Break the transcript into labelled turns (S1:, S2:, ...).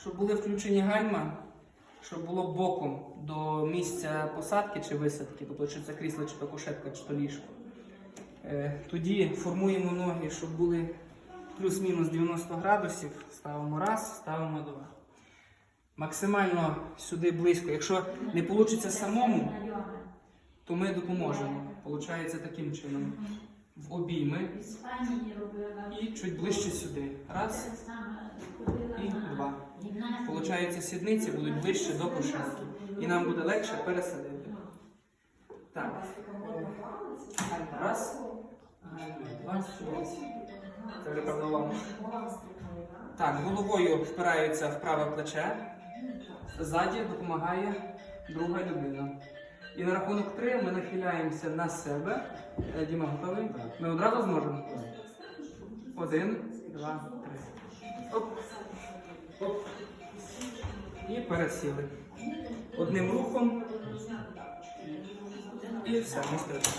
S1: щоб були включені гальма, щоб було боком до місця посадки чи висадки, тобто чи це крісло, чи то кушетка, чи то ліжко. Е, Тоді формуємо ноги, щоб були плюс-мінус 90 градусів. Ставимо раз, ставимо два. Максимально сюди близько. Якщо не вийде самому, то ми допоможемо. Получається таким чином. В обійми і чуть ближче сюди. Раз
S2: Саме ходила
S1: і
S2: на
S1: два.
S2: гімназію.
S1: Получається, сідниці будуть ближче до кушетки. І нам буде легше пересадити. Так. Раз. Два. Це вже правда вам. Так, головою впираються в праве плече. Ззаді допомагає друга людина. І на рахунок три ми нахиляємося на себе. Е, Діма готовий? Ми одразу зможемо. Один, два, три. І пересіли. Одним рухом. І все, ми скрипимо.